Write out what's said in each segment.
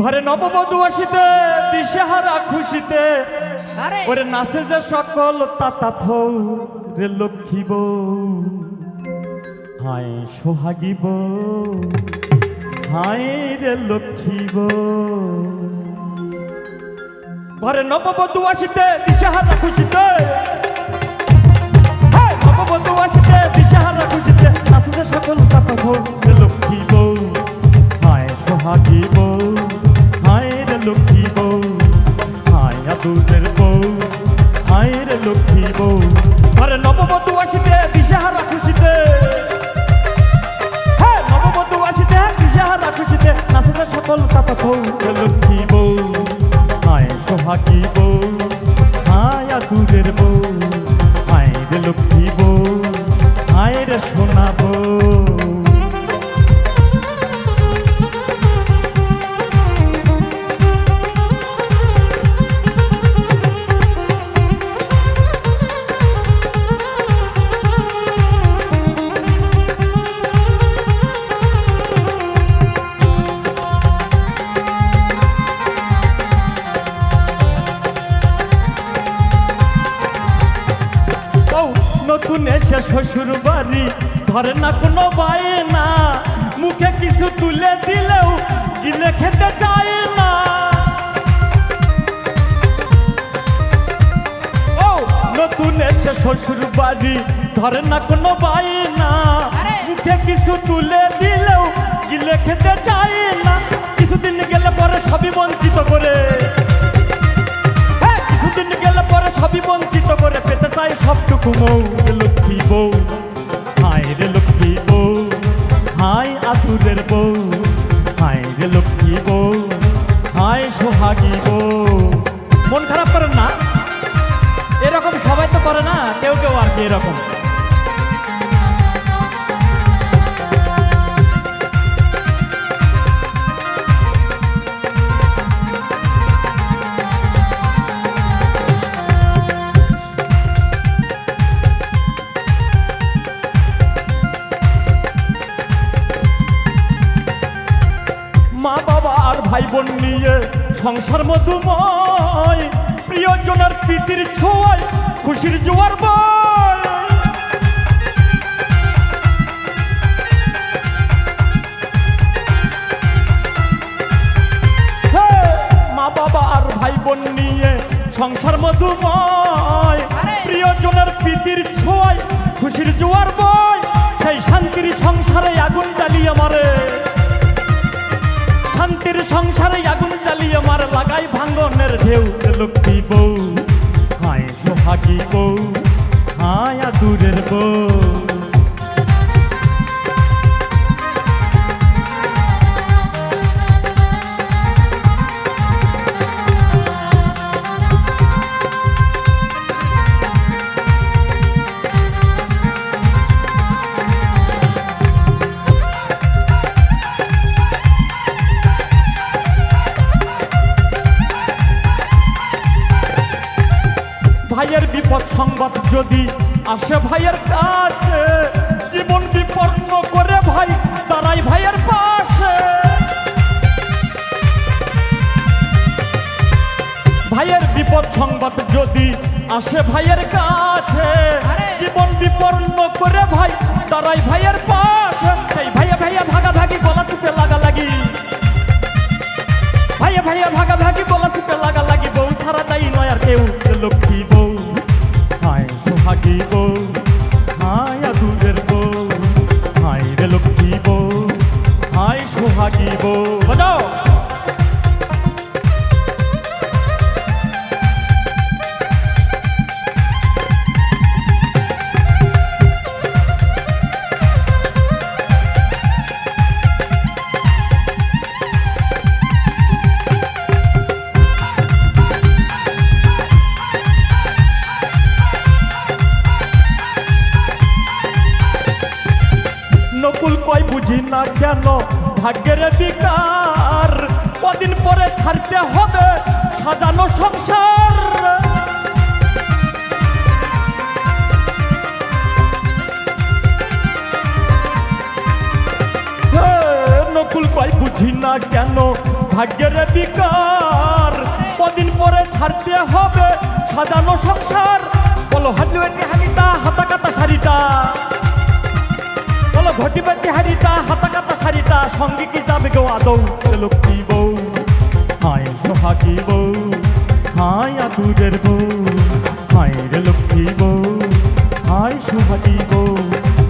ঘরে নববধূ আসিতে দিশেহারা খুশিতে। ওরে নাচে যে সকল তাতা থৌ রে লক্ষ্মী বউ। হায় সোহাগী বউ হায় রে লক্ষ্মী বউ। ঘরে নববধূ আসিতে দিশেহারা খুশিতে। আদুরের বউ হায় রে লক্ষ্মী বউ। ঘরে নববধূ আসিতে, দিশেহারা খুশিতে। হ্যাঁ নববধূ আসিতে, দিশেহারা খুশিতে, নাচতে সকল তাতা বউ লক্ষ্মী বউ। হায় সোহাগী বউ হায় আদুরের বউ। হায় লক্ষ্মী বউ হায় সোনা বউ। এসে শ্বশুর বাড়ি। ঘরে না কোনো বায়না মুখে কিছু তুলে দিলেও গিলে খেতে চায় না। ও নতুন এসে শ্বশুর বাড়ি। ঘরে না কোনো বায়না আরে! মুখে কিছু তুলে দিলেও গিলে খেতে চায় না। কিছুদিন গেলে পরে সবই বঞ্চিত করে। হ্যাঁ, কিছুদিন গেলে পরে সবই বঞ্চিত করে। পেতে চাই সবটুকু মৌ। বউ মন খারাপ করেন না? এরকম সবাই তো করে না, কেউ কেউ আর কি এরকম। মা বাবা আর ভাই বোন নিয়ে সংসার মধুময় প্রিয়জনের প্রীতির ছোঁয়ায় খুশির জোয়ার বয় মা বাবা আর ভাই বোন নিয়ে সংসার মধুময়! প্রিয়জনের প্রীতির ছোঁয়ায় খুশির জোয়ার লক্ষ্মী বউ হায় সোহাগী বউ। বিপদ সংবাদ যদি আসে ভাইয়ের কাছে জীবন বিপন্ন করে ভাই তারাই ভাইয়ের পাশে। ভাইয়ের বিপদ সংবাদ যদি আসে ভাইয়ের কাছে জীবন বিপন্ন করে ভাই তারাই ভাইয়ের পাশে। সেই ভাইয়া ভাইয়া ভাগা ভাগি গলা সুপে লাগা লাগি ভাইয়া ভাইয়া ভাগা ভাগি গলা সুপে লাগা লাগি বউ সারা তাই নয় আর কেউ লক্ষ্মী বউ? না কেন? ভাগ্যের বিকার। কদিন পরে ছাড়তে হবে সাজানো সংসার। নকুল কয় বুঝি না কেন? ভাগ্যের বিকার। কদিন পরে ছাড়তে হবে সাজানো সংসার। বলো হাড্ডি হানিটা হাতা কাটা শাড়িটা। ঘটি বাটি হারিতা, হাতা কাতা সারিতা সঙ্গে কি যাবে গো আদৌ? লক্ষ্মী বউ? হায় সোহাগী বউ? হায় আদুরের বউ? হায় রে লক্ষ্মী বউ? হায় সোহাগী বউ?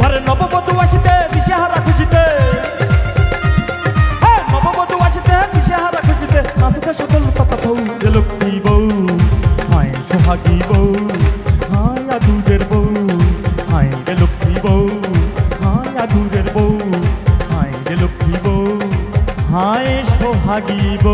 ঘরে নববধূ আসিতে দিশে হারা লাগিব